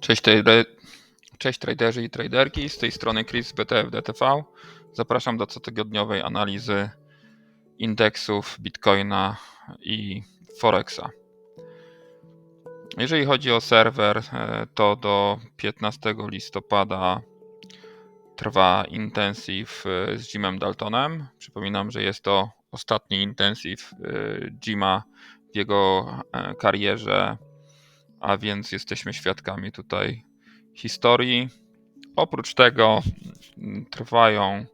Cześć, trader... Cześć traderzy i traderki, z tej strony Chris z BTF-DTV. Zapraszam do cotygodniowej analizy indeksów Bitcoina i Forexa. Jeżeli chodzi o serwer, e, to do 15 listopada trwa intensive e, z Jimem Daltonem. Przypominam, że jest to ostatni intensive e, Jima jego karierze a więc jesteśmy świadkami tutaj historii. Oprócz tego mm, trwają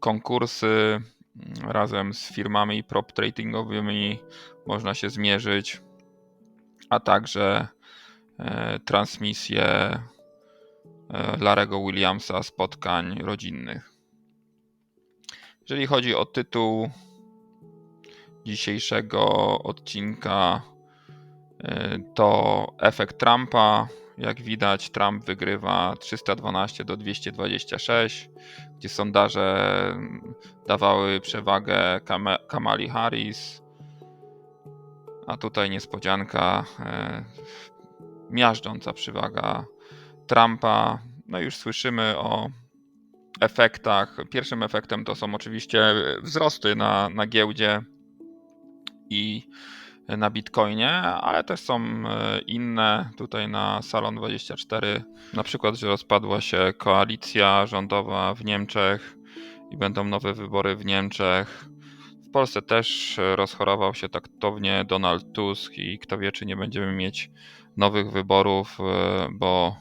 konkursy mm, razem z firmami prop tradingowymi, można się zmierzyć, a także e, transmisje e, Larego Williamsa spotkań rodzinnych. Jeżeli chodzi o tytuł dzisiejszego odcinka, to efekt Trumpa. Jak widać, Trump wygrywa 312 do 226, gdzie sondaże dawały przewagę Kamali Harris. A tutaj niespodzianka, e, miażdżąca przewaga Trumpa. No już słyszymy o efektach. Pierwszym efektem to są oczywiście wzrosty na, na giełdzie i na Bitcoinie, ale też są e, inne. Tutaj na Salon 24 na przykład, że rozpadła się koalicja rządowa w Niemczech i będą nowe wybory w Niemczech. W Polsce też rozchorował się taktownie Donald Tusk i kto wie, czy nie będziemy mieć nowych wyborów, e, bo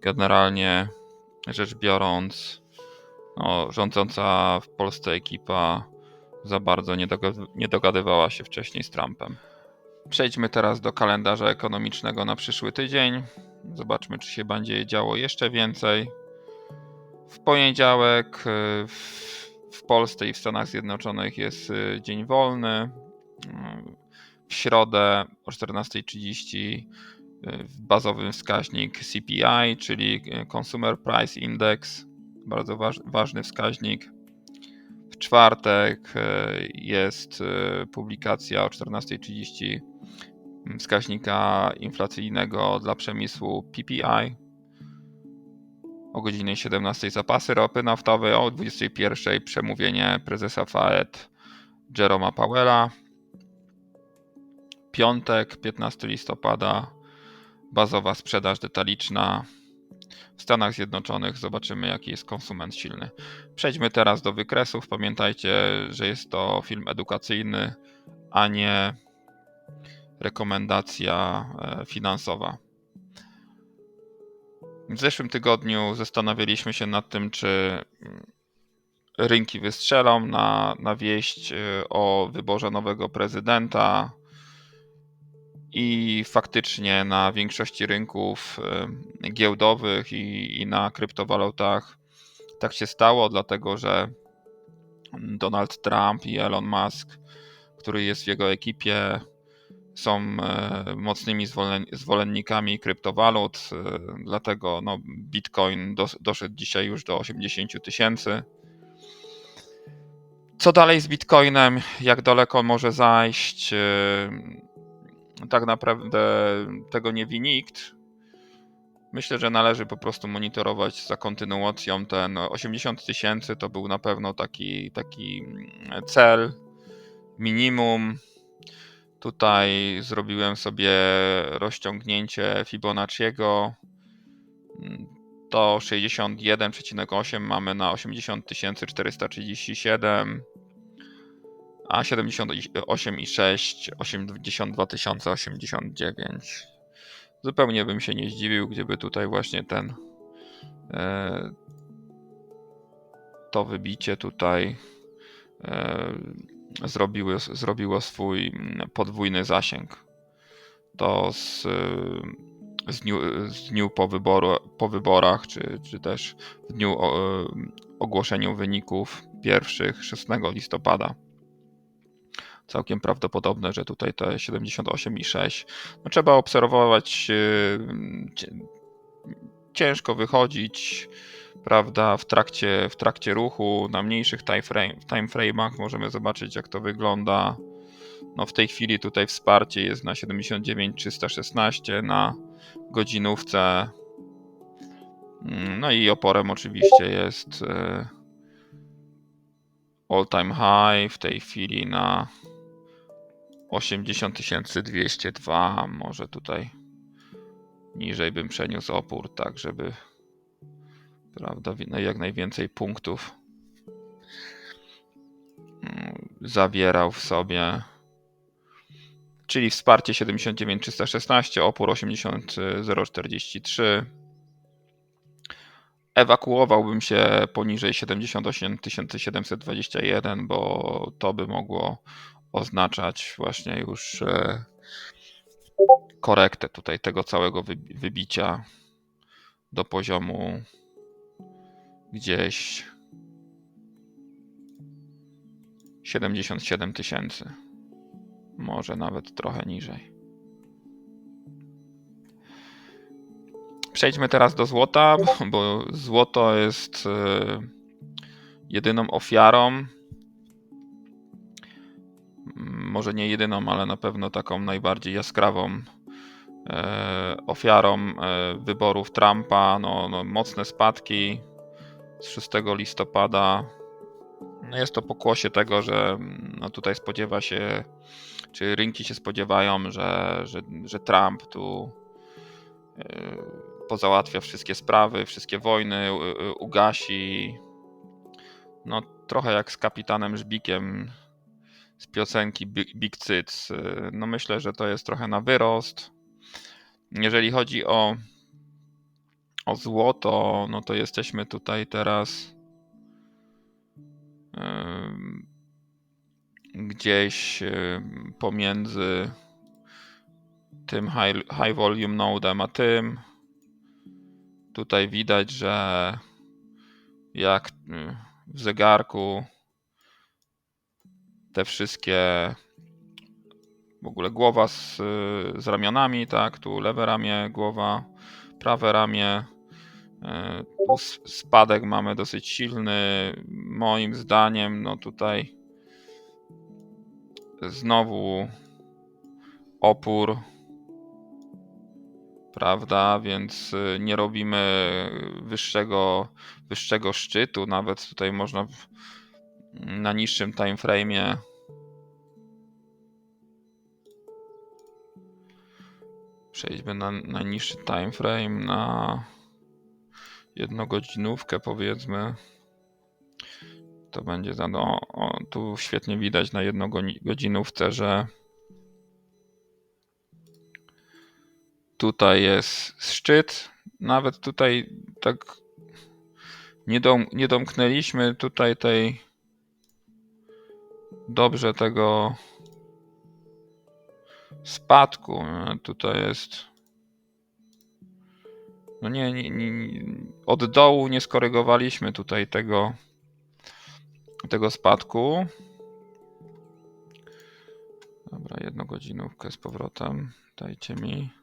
generalnie rzecz biorąc, no, rządząca w Polsce ekipa za bardzo nie dogadywała się wcześniej z Trumpem. Przejdźmy teraz do kalendarza ekonomicznego na przyszły tydzień. Zobaczmy, czy się będzie działo jeszcze więcej. W poniedziałek y, w Polsce i w Stanach Zjednoczonych jest y, dzień wolny. W środę o 14.30 y, bazowy wskaźnik CPI, czyli Consumer Price Index, bardzo ważny wskaźnik. Czwartek jest publikacja o 14.30 wskaźnika inflacyjnego dla przemysłu PPI. O godzinie 17 zapasy ropy naftowej, o 21 przemówienie prezesa Fed Jeroma Powella. Piątek, 15 listopada, bazowa sprzedaż detaliczna Stanach Zjednoczonych. Zobaczymy, jaki jest konsument silny. Przejdźmy teraz do wykresów. Pamiętajcie, że jest to film edukacyjny, a nie rekomendacja e, finansowa. W zeszłym tygodniu zastanawialiśmy się nad tym, czy mm, rynki wystrzelą na, na wieść e, o wyborze nowego prezydenta. I faktycznie na większości rynków e, giełdowych i, i na kryptowalutach tak się stało, dlatego że Donald Trump i Elon Musk, który jest w jego ekipie, są e, mocnymi zwolennikami kryptowalut, e, dlatego no, Bitcoin doszedł dzisiaj już do 80 tysięcy. Co dalej z Bitcoinem? Jak daleko może zajść? Tak naprawdę tego nie wie nikt. Myślę, że należy po prostu monitorować za kontynuacją. Ten 80 tysięcy to był na pewno taki, taki cel, minimum. Tutaj zrobiłem sobie rozciągnięcie Fibonacciego. To 61,8 mamy na 80 437, a 78,6 82 089. Zupełnie bym się nie zdziwił, gdyby tutaj właśnie ten e, to wybicie tutaj e, zrobiło swój mm, podwójny zasięg. To z, z, dniu, z dniu po, wyboru, po wyborach, czy, czy też w dniu o, ogłoszeniu wyników pierwszych 6 listopada. Całkiem prawdopodobne, że tutaj te 78,6. No, trzeba obserwować. Ciężko wychodzić prawda, w trakcie, w trakcie ruchu, na mniejszych time, frame, time możemy zobaczyć, jak to wygląda. No w tej chwili tutaj wsparcie jest na 79,316 na godzinówce. Mm, No i oporem oczywiście jest e, all time high w tej chwili na 80202. Może tutaj niżej bym przeniósł opór, tak żeby prawda, jak najwięcej punktów mm, zawierał w sobie. Czyli wsparcie 79316, opór 80043. Ewakuowałbym się poniżej 78721, bo to by mogło oznaczać właśnie już e, korektę tutaj tego całego wy- wybicia do poziomu gdzieś 77 tysięcy. Może nawet trochę niżej. Przejdźmy teraz do złota, bo złoto jest e, jedyną ofiarą. Może nie jedyną, ale na pewno taką najbardziej jaskrawą e, ofiarą e, wyborów Trumpa. No, no, mocne spadki z 6 listopada. No jest to pokłosie tego, że no tutaj spodziewa się, czy rynki się spodziewają, że, że, że Trump tu e, pozałatwia wszystkie sprawy, wszystkie wojny, ugasi. No trochę jak z kapitanem Żbikiem z piosenki Big, Big. E, No myślę, że to jest trochę na wyrost. Jeżeli chodzi o, o złoto, no to jesteśmy tutaj teraz gdzieś pomiędzy tym high, high volume nodem a tym. Tutaj widać, że jak y, w zegarku te wszystkie w ogóle głowa z, z ramionami, tak, tu lewe ramię, głowa, prawe ramię. e, spadek mamy dosyć silny. Moim zdaniem, no tutaj znowu opór, prawda? Więc y, nie robimy wyższego, wyższego szczytu. Nawet tutaj można na niższym time frame'ie Przejdźmy na, na niższy time frame, na jednogodzinówkę powiedzmy. To będzie za no, o, tu świetnie widać na jednogodzinówce, że tutaj jest szczyt. Nawet tutaj tak nie, dom, nie domknęliśmy tutaj tej dobrze tego spadku. Tutaj jest. No nie, nie, nie, od dołu nie skorygowaliśmy tutaj tego, tego spadku. Dobra, jedną godzinówkę z powrotem. Dajcie mi.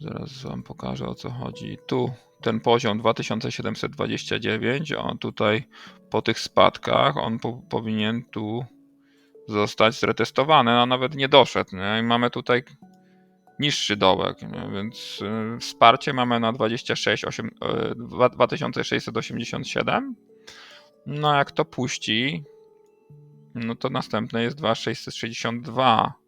Zaraz wam pokażę o co chodzi. Tu ten poziom 2729, on tutaj po tych spadkach, on po, powinien tu zostać zretestowany, a nawet nie doszedł. Nie? I mamy tutaj niższy dołek, nie? więc y, wsparcie mamy na 26, 8, y, dwa- 2687. No jak to puści, no to następne jest 2662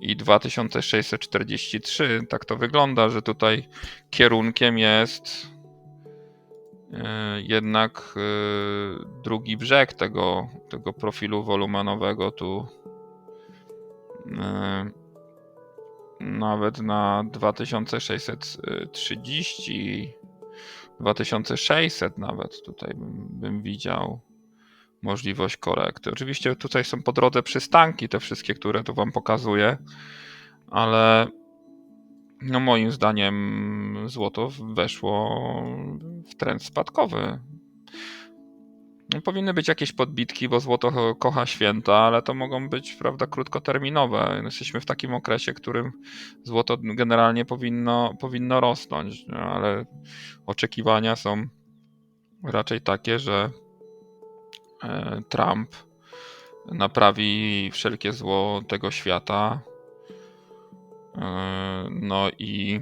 i 2643. Tak to wygląda, że tutaj kierunkiem jest e, jednak e, drugi brzeg tego, tego profilu wolumenowego tu e, nawet na 2630 2600 nawet tutaj bym, bym widział możliwość korekty. Oczywiście tutaj są po drodze przystanki, te wszystkie, które tu Wam pokazuję, ale no moim zdaniem złoto weszło w trend spadkowy. No, Powinny być jakieś podbitki, bo złoto ko- kocha święta, ale to mogą być, prawda, krótkoterminowe. Jesteśmy w takim okresie, którym złoto generalnie powinno, powinno rosnąć, no, ale oczekiwania są raczej takie, że Trump naprawi wszelkie zło tego świata. Yy, No i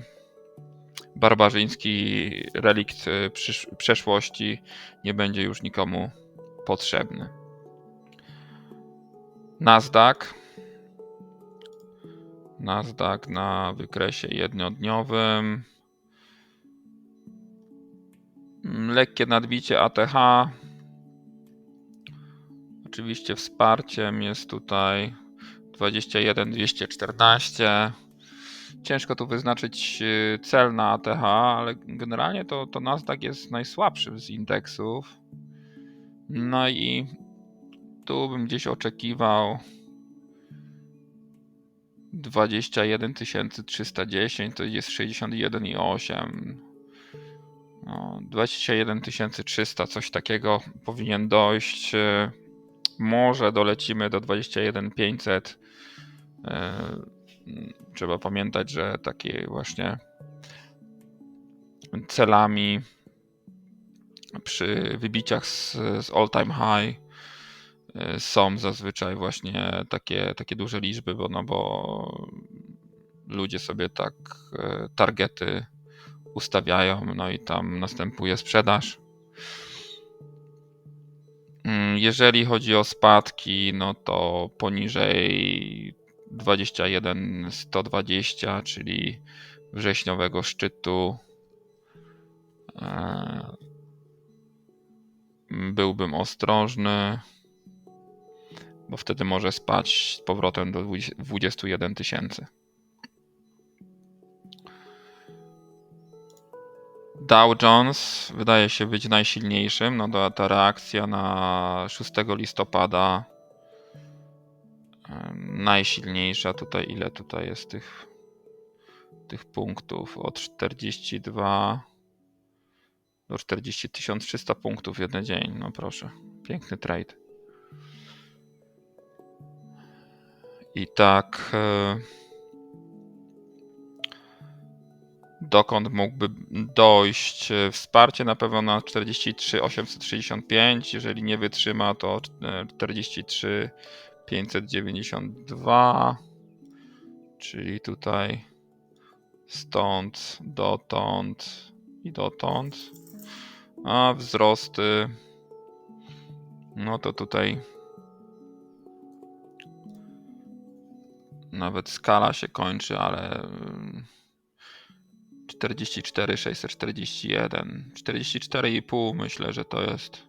barbarzyński relikt przysz- przeszłości nie będzie już nikomu potrzebny. Nasdaq. Nasdaq na wykresie jednodniowym. Mm, Lekkie nadbicie ATH. Oczywiście wsparciem jest tutaj 21 214. Ciężko tu wyznaczyć y, cel na ATH, ale generalnie to, to Nasdaq jest najsłabszym z indeksów. No i tu bym gdzieś oczekiwał 21 310, to jest 61,8. No, 21 300, coś takiego powinien dojść. Może dolecimy do 21 500. Y, Trzeba pamiętać, że takie właśnie celami przy wybiciach z, z all time high y, są zazwyczaj właśnie takie, takie duże liczby, bo, no bo ludzie sobie tak y, targety ustawiają, no i tam następuje sprzedaż. Jeżeli chodzi o spadki, no to poniżej 21 120, czyli wrześniowego szczytu e, byłbym ostrożny, bo wtedy może spać z powrotem do 20 21 tysięcy. Dow Jones wydaje się być najsilniejszym. No to ta reakcja na 6 listopada najsilniejsza. Tutaj ile tutaj jest tych, tych punktów? Od 42 do 40 300 punktów w jeden dzień. No proszę, piękny trade. I tak e, dokąd mógłby dojść. E, wsparcie na pewno na 43 865, jeżeli nie wytrzyma to e, 43 592, czyli tutaj stąd, dotąd i dotąd. A wzrosty, no to tutaj nawet skala się kończy, ale ym, 44 641 44,5 myślę, że to jest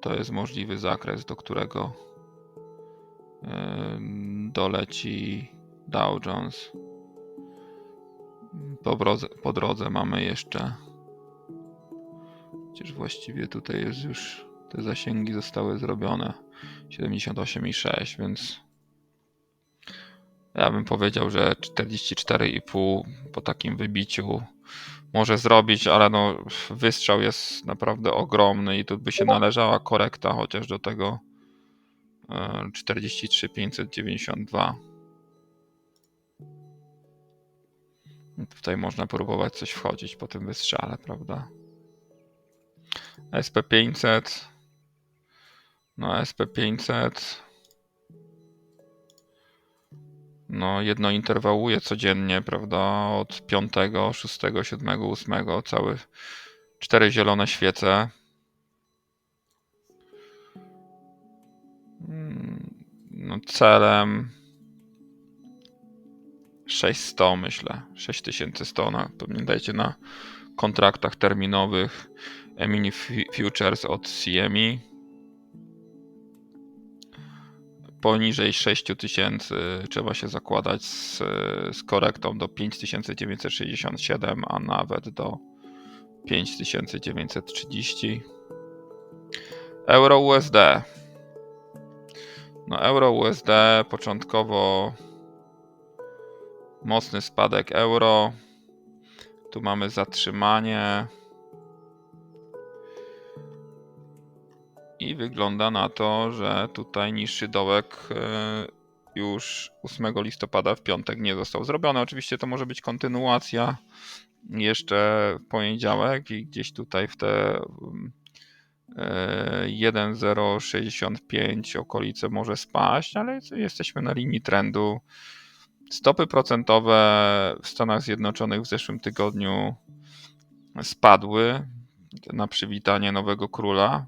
to jest możliwy zakres, do którego doleci Dow Jones. Po drodze, po drodze mamy jeszcze Chociaż właściwie tutaj jest już te zasięgi zostały zrobione 78,6, więc ja bym powiedział, że 44,5 po takim wybiciu może zrobić, ale no wystrzał jest naprawdę ogromny i tu by się należała korekta chociaż do tego e, 43,592. Tutaj można próbować coś wchodzić po tym wystrzale, prawda? SP500. No, SP500. No, jedno interwałuje codziennie, prawda? Od 5, 6, 7, 8, całe cztery zielone świece. Mm, No, celem 600 myślę. 6100 na, pamiętajcie na kontraktach terminowych E-mini fu- futures od CME. Poniżej 6000 trzeba się zakładać z, z korektą do 5967, a nawet do 5930. Euro USD. No euro USD początkowo mocny spadek euro. Tu mamy zatrzymanie. I wygląda na to, że tutaj niższy dołek e, już 8 listopada w piątek nie został zrobiony. Oczywiście to może być kontynuacja jeszcze w poniedziałek i gdzieś tutaj w te mm, e, 1,065 okolice może spaść, ale jesteśmy na linii trendu. Stopy procentowe w Stanach Zjednoczonych w zeszłym tygodniu spadły na przywitanie nowego króla.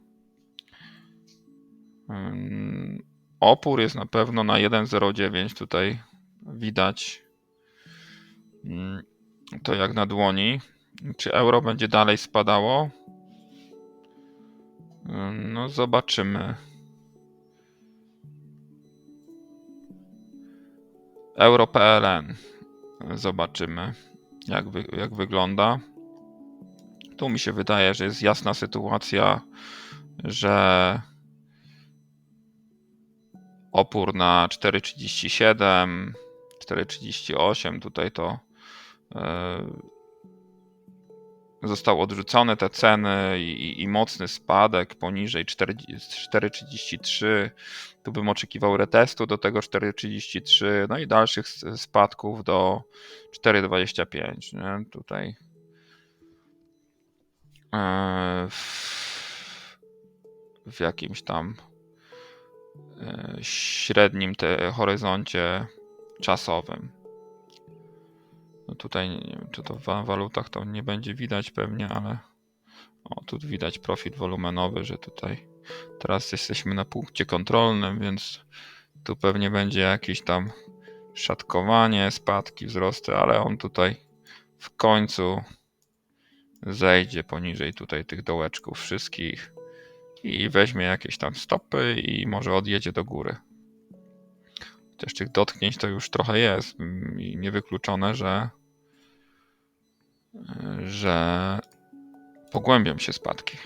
Opór jest na pewno na 1,09 tutaj widać. To jak na dłoni. Czy euro będzie dalej spadało? No zobaczymy. Euro PLN. Zobaczymy, jak, wy, jak wygląda. Tu mi się wydaje, że jest jasna sytuacja, że opór na 4,37, 4,38 tutaj to e, został odrzucony te ceny i, i- i mocny spadek poniżej 4 4,33. Tu bym oczekiwał retestu do tego 4,33, no i dalszych spadków do 4,25. Nie? Tutaj e, w, jakimś tam średnim te horyzoncie czasowym. No tutaj nie wiem, czy to w wa- walutach to nie będzie widać pewnie, ale o, tu widać profil wolumenowy, że tutaj teraz jesteśmy na punkcie kontrolnym, więc tu pewnie będzie jakieś tam szatkowanie, spadki, wzrosty, ale on tutaj w końcu zejdzie poniżej tutaj tych dołeczków wszystkich i weźmie jakieś tam stopy i może odjedzie do góry. Chociaż tych dotknięć to już trochę jest i niewykluczone, że że pogłębią się spadki.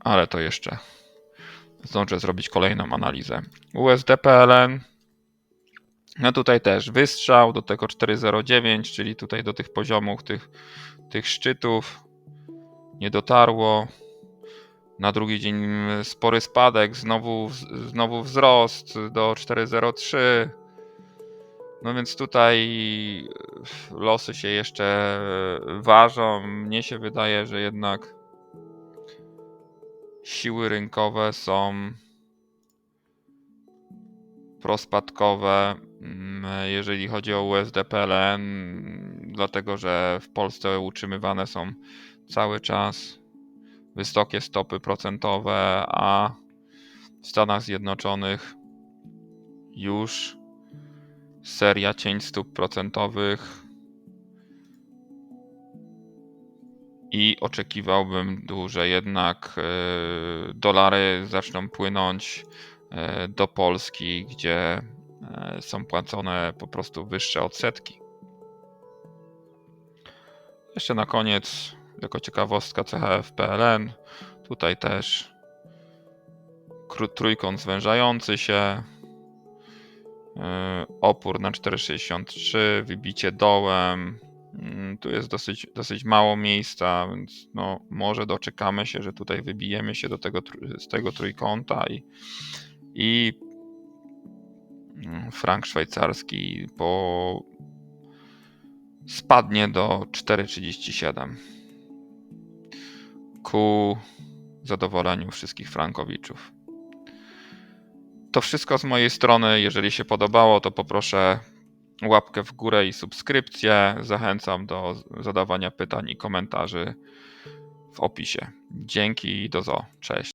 Ale to jeszcze zdążę zrobić kolejną analizę. USD PLN. No tutaj też wystrzał do tego 409, czyli tutaj do tych poziomów, tych, tych szczytów nie dotarło. Na drugi dzień spory spadek, znowu, znowu wzrost do 403. No więc tutaj losy się jeszcze ważą. Mnie się wydaje, że jednak siły rynkowe są prospadkowe, mm, jeżeli chodzi o USD PLN, dlatego że w Polsce utrzymywane są cały czas wysokie stopy procentowe, a w Stanach Zjednoczonych już seria cień stóp procentowych i oczekiwałbym tu, że jednak e, dolary zaczną płynąć e, do Polski, gdzie e, są płacone po prostu wyższe odsetki. Jeszcze na koniec, jako ciekawostka CHF PLN, tutaj też trójkąt zwężający się, Yy, opór na 4,63, wybicie dołem. Mm, Tu jest dosyć, dosyć mało miejsca, więc no, może doczekamy się, że tutaj wybijemy się do tego, z tego trójkąta i, i mm, frank szwajcarski po spadnie do 4,37 ku zadowoleniu wszystkich frankowiczów. To wszystko z mojej strony. Jeżeli się podobało, to poproszę łapkę w górę i subskrypcję. Zachęcam do zadawania pytań i komentarzy w opisie. Dzięki i do zo. Cześć.